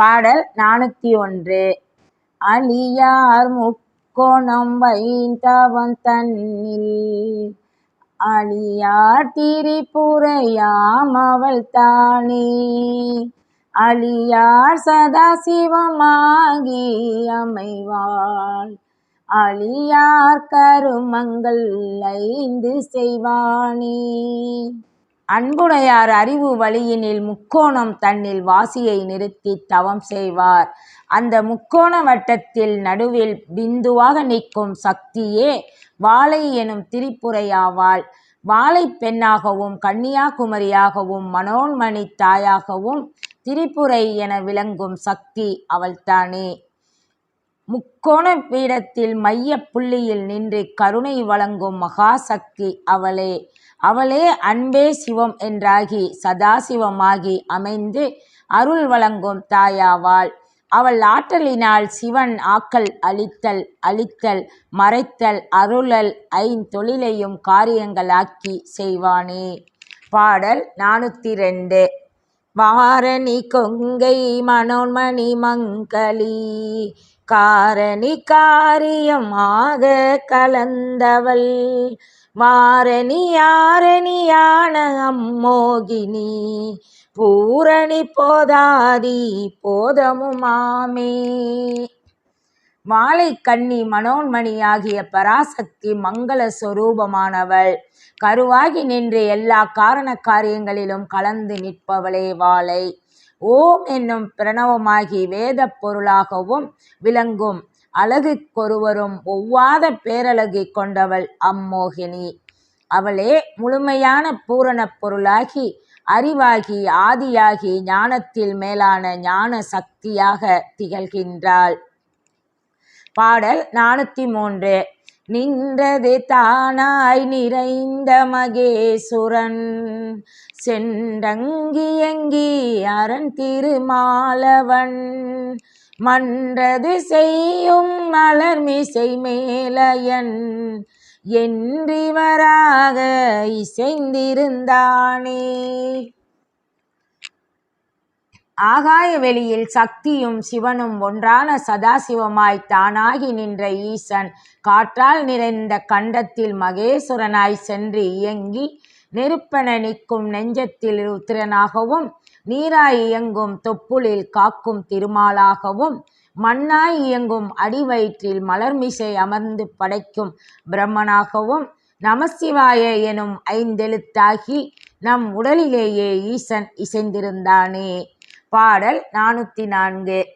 பாடல் நானூத்தி ஒன்று. அழியார் முக்கோணம் வைந்தவன் தன்னில் அழியார் திரிபுரையாம் அவள் தானே. அழியார் சதாசிவமாகி அமைவாள் அழியார் கருமங்கள் ஐந்து செய்வானே. அன்புடையார் அறிவு வழியினில் முக்கோணம் தன்னில் வாசியை நிறுத்தி தவம் செய்வார். அந்த முக்கோண வட்டத்தில் நடுவில் பிந்துவாக நிற்கும் சக்தியே வாழை எனும் திரிப்புரையாவாள் வாழை பெண்ணாகவும் கன்னியாகுமரியாகவும் மனோன்மணி தாயாகவும் திரிபுரை என விளங்கும் சக்தி அவள்தானே. முக்கோண பீடத்தில் மைய புள்ளியில் நின்று கருணை வழங்கும் மகாசக்தி அவளே. அவளே அன்பே சிவம் என்றாகி சதாசிவமாகி அமைந்து அருள் வழங்கும் தாயாவாள். அவள் ஆற்றலினால் சிவன் ஆக்கல் அழித்தல் அழித்தல் மறைத்தல் அருளல் ஐந்தொழிலையும் காரியங்களாக்கி செய்வானே. பாடல் நானூற்றி ரெண்டு. வாரணி கொங்கை மனோன்மணி மங்களி காரணி காரியமாக கலந்தவள். வாரணி யாரணியான அம்மோகினி. பூரணி போதாதி போதமுமாமே. மாலை கன்னி மனோன்மணியாகிய பராசக்தி மங்கள சொரூபமானவள். கருவாகி நின்று எல்லா காரண காரியங்களிலும் கலந்து நிற்பவளே வாளை ஓம் என்னும் பிரணவமாகி வேத பொருளாகவும் விளங்கும் அழகுக்கொருவரும் ஒவ்வாத பேரழகை கொண்டவள் அம்மோகினி. அவளே முழுமையான பூரண பொருளாகி அறிவாகி ஆதியாகி ஞானத்தில் மேலான ஞான சக்தியாக திகழ்கின்றாள். பாடல் நானூத்தி மூன்று. நின்றது தானாய் நிறைந்த மகேசுரன். சென்றங்கியங்கி அரண் திருமாலவன். மன்றது செய்யும் மலர்மிசை மேலையன். என்றிவராக இசைந்திருந்தானே. ஆகாய வெளியில் சக்தியும் சிவனும் ஒன்றான சதாசிவமாய் தானாகி நின்ற ஈசன் காற்றால் நிறைந்த கண்டத்தில் மகேசுரனாய் சென்று இயங்கி நெருப்பென நிற்கும் நெஞ்சத்தில் உத்திரனாகவும் நீராய் இயங்கும் தொப்புளில் காக்கும் திருமாலாகவும் மண்ணாய் இயங்கும் அடிவயிற்றில் மலர்மிசை அமர்ந்து படைக்கும் பிரம்மனாகவும் நமசிவாய எனும் ஐந்தெழுத்தாகி நம் உடலிலேயே ஈசன் இசைந்திருந்தானே. பாடல் நானூத்தி நான்கு.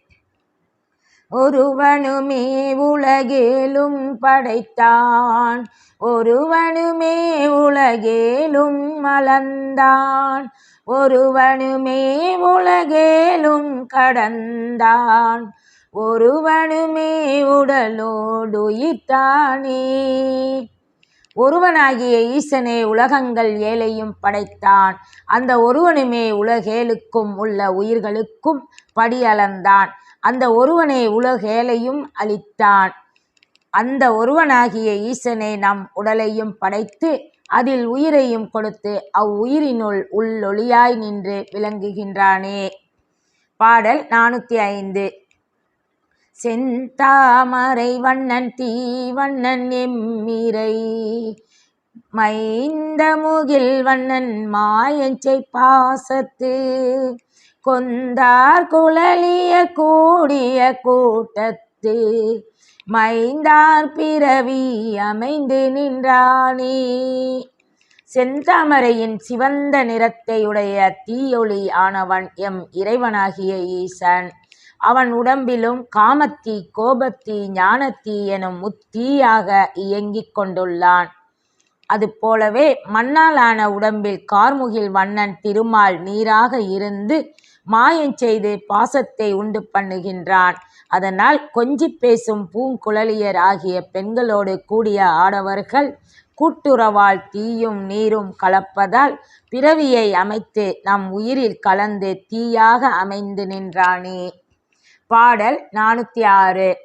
ஒருவனுமே உலகேலும் படைத்தான். ஒருவனுமே உலகேலும் மலர்ந்தான். ஒருவனுமே உலகேலும் கடந்தான். ஒருவனுமே உடலோடுயிர்த்தானே ஒருவனாகிய ஈசனே உலகங்கள் ஏழையும் படைத்தான். அந்த ஒருவனுமே உலகேலுக்கும் உள்ள உயிர்களுக்கும் படியளந்தான். அந்த ஒருவனே உலகேலையும் அளித்தான் அந்த ஒருவனாகிய ஈசனே நம் உடலையும் படைத்து அதில் உயிரையும் கொடுத்து அவ்வுயிரினுள் உள்ளொளியாய் நின்று விளங்குகின்றானே. பாடல் நானூற்றி ஐந்து. செந்தாமரை வண்ணன் தீவண்ணன் எம்மிரை. மைந்த முகில் வண்ணன் மாயஞ்சை பாசத்து கொந்தார் குழலிய கூடிய கூட்டத்து. மைந்தார் பிறவி அமைந்து நின்றானே. செந்தாமரையின் சிவந்த நிறத்தையுடைய தீயொளி ஆனவன் எம் இறைவனாகிய ஈசன். அவன் உடம்பிலும் காமத்தீ கோபத்தீ ஞானத்தீ எனும் முத்தீயாக இயங்கிக் கொண்டுள்ளான். அதுபோலவே மண்ணாலான உடம்பில் கார்முகில் வண்ணன் திருமால் நீராக இருந்து மாயம் செய்து பாசத்தை உண்டு பண்ணுகின்றான். அதனால் கொஞ்சி பேசும் பூங்குழலியர் ஆகிய பெண்களோடு கூடிய ஆடவர்கள் கூட்டுறவால் தீயும் நீரும் கலப்பதால் பிறவியை அமைத்து நம் உயிரில் கலந்து தீயாக அமைந்து நின்றானே. பாடல் நானூற்றி ஆறு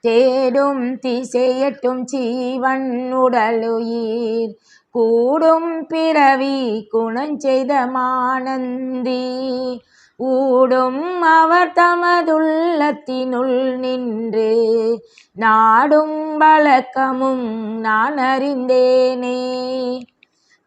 தேடும் திசையட்டும் சீவன் உடலுயிர் கூடும் பிறவி குணஞ்செய்த மானந்தி. ஊடும் அவர் தமதுள்ளத்தினுள் நின்று நாடும் வழக்கமும் நான் அறிந்தேனே.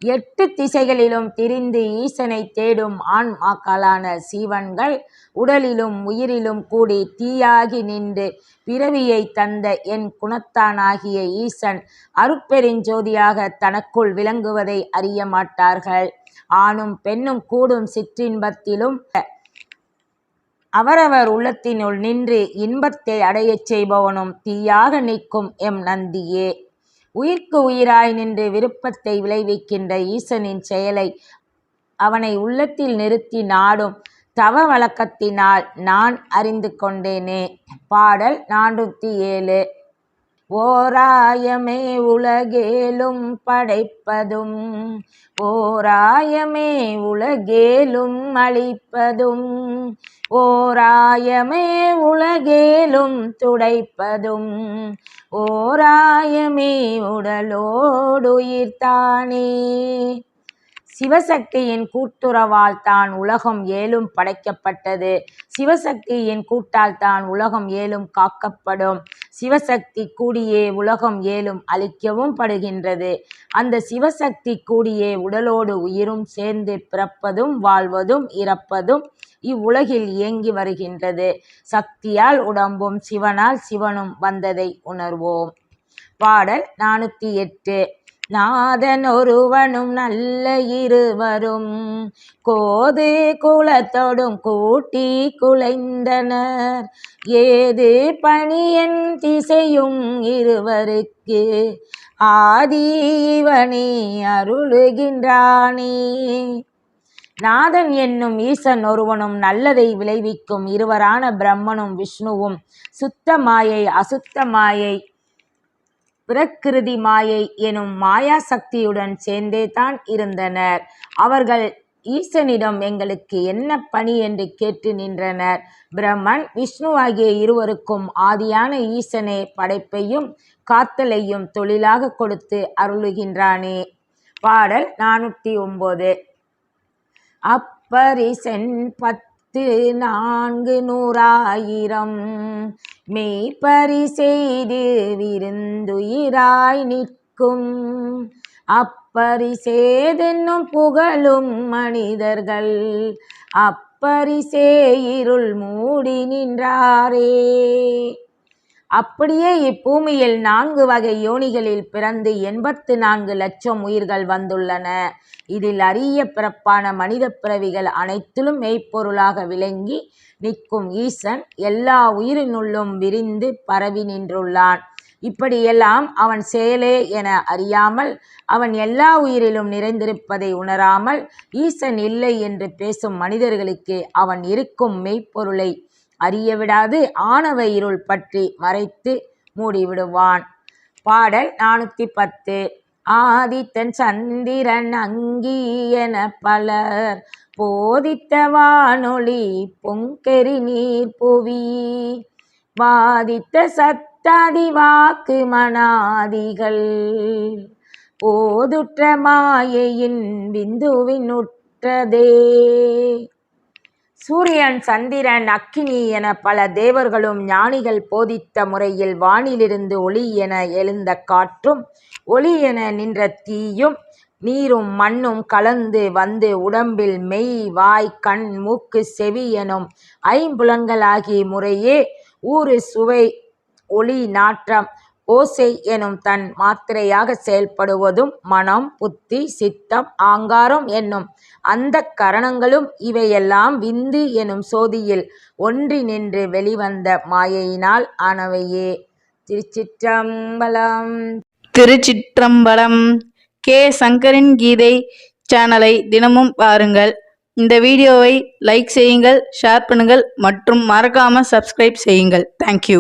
எட்டு திசைகளிலும் திரிந்து ஈசனை தேடும் ஆன்மாக்களான சீவன்கள் உடலிலும் உயிரிலும் கூடி தீயாகி நின்று பிறவியை தந்த என் குணத்தானாகிய ஈசன் அருட்பெருஞ்சோதியாக தனக்குள் விளங்குவதை அறிய மாட்டார்கள். ஆணும் பெண்ணும் கூடும் சிற்றின்பத்திலும் அவரவர் உள்ளத்தினுள் நின்று இன்பத்தை அடையச் செய்பவனும் தீயாக நிற்கும் எம் நந்தியே. உயிர்க்கு உயிராய் நின்று விருப்பத்தை விளைவிக்கின்ற ஈசனின் செயலை அவனை உள்ளத்தில் நிறுத்தி நாடும் தவ வழக்கத்தினால் நான் அறிந்து கொண்டேனே. பாடல் நானூற்றி ஏழு. ஓராயமே உலகேலும் படைப்பதும் ஓராயமே உலகேலும் அழிப்பதும் ஓராயமே உலகேலும் துடைப்பதும் ஓராயமே உடலோடுயிர்த்தானே சிவசக்தியின் கூட்டுறவால் தான் உலகம் ஏலும் படைக்கப்பட்டது. சிவசக்தியின் கூட்டால் தான் உலகம் ஏலும் காக்கப்படும். சிவசக்தி கூடியே உலகம் ஏலும் அழிக்கவும் படுகின்றது. அந்த சிவசக்தி கூடியே உடலோடு உயிரும் சேர்ந்து பிறப்பதும் வாழ்வதும் இறப்பதும் இவ்வுலகில் இயங்கி வருகின்றது. சக்தியால் உடம்பும் சிவனால் சிவனும் வந்ததை உணர்வோம். பாடல் நானூற்றி எட்டு. நாதன் ஒருவனும் நல்ல இருவரும் கோது குலத்தோடும் கூட்டி குலைந்தனர். ஏது பணியன் திசையும் இருவருக்கு ஆதி இவனே அருளுகின்றானே. நாதன் என்னும் ஈசன் ஒருவனும் நல்லதை விளைவிக்கும் இருவரான பிரம்மனும் விஷ்ணுவும் சுத்த மாயை அசுத்த மாயை பிரகிருதி மாயை எனும் மாயா சக்தியுடன் சேர்ந்தே தான் இருந்தனர். அவர்கள் ஈசனிடம் எங்களுக்கு என்ன பணி? என்று கேட்டு நின்றனர். பிரம்மன் விஷ்ணு ஆகிய இருவருக்கும் ஆதியான ஈசனே படைப்பையும் காத்தலையும் தொழிலாக கொடுத்து அருளுகின்றானே. பாடல் நானூற்றி ஒன்பது அப்பரிசென் பத்து நான்கு நூறாயிரம். மெய்ப்பரி செய்து விருந்துயிராய் நிற்கும். அப்பரிசேதென்னும் புகழும் மனிதர்கள். அப்பரிசே இருள் மூடி நின்றாரே. அப்படியே இப்பூமியில் நான்கு வகை யோனிகளில் பிறந்து எண்பத்து நான்கு லட்சம் உயிர்கள் வந்துள்ளன. இதில் அரிய பிறப்பான மனித பிறவிகள் அனைத்திலும் மெய்ப்பொருளாக விளங்கி நிற்கும் ஈசன் எல்லா உயிரினுள்ளும் விரிந்து பரவி நின்றுள்ளான். இப்படியெல்லாம் அவன் செயலே என அறியாமல் அவன் எல்லா உயிரிலும் நிறைந்திருப்பதை உணராமல் ஈசன் இல்லை என்று பேசும் மனிதர்களுக்கு அவன் இருக்கும் மெய்ப்பொருளை அறிய விடாது ஆணவ இருள் பற்றி மறைத்து மூடிவிடுவான் பாடல் நானூற்றி பத்து. ஆதித்தன் சந்திரன் அங்கி என பலர் போதித்த வானொலி பொங்கெரி நீர் புவி வாதித்த சத்தாதி வாக்கு மனாதிகள் போதுற்ற மாயையின் விந்துவின் உற்றதே சூரியன் சந்திரன் அக்கினி என பல தேவர்களும் ஞானிகள் போதித்த முறையில் வானிலிருந்து ஒளி என எழுந்த காற்றும் ஒளி என நின்ற தீயும் நீரும் மண்ணும் கலந்து வந்து உடம்பில் மெய் வாய் கண் மூக்கு செவி எனும் ஐம்புலன்களாகி முறையே ஊறு சுவை ஒளி நாற்றம் ஓசை எனும் தன் மாத்திரையாக செயல்படுவதும் மனம் புத்தி சித்தம் ஆங்காரம் என்னும் அந்த கரணங்களும் இவையெல்லாம் விந்து எனும் சோதியில் ஒன்றி நின்று வெளிவந்த மாயையினால் ஆனவையே. திருச்சிற்றம்பலம். திருச்சிற்றம்பலம். கே. சங்கரின் கீதை சேனலை தினமும் பாருங்கள். இந்த வீடியோவை லைக் செய்யுங்கள் ஷேர் பண்ணுங்கள் மற்றும் மறக்காமல் சப்ஸ்கிரைப் செய்யுங்கள். தேங்க்யூ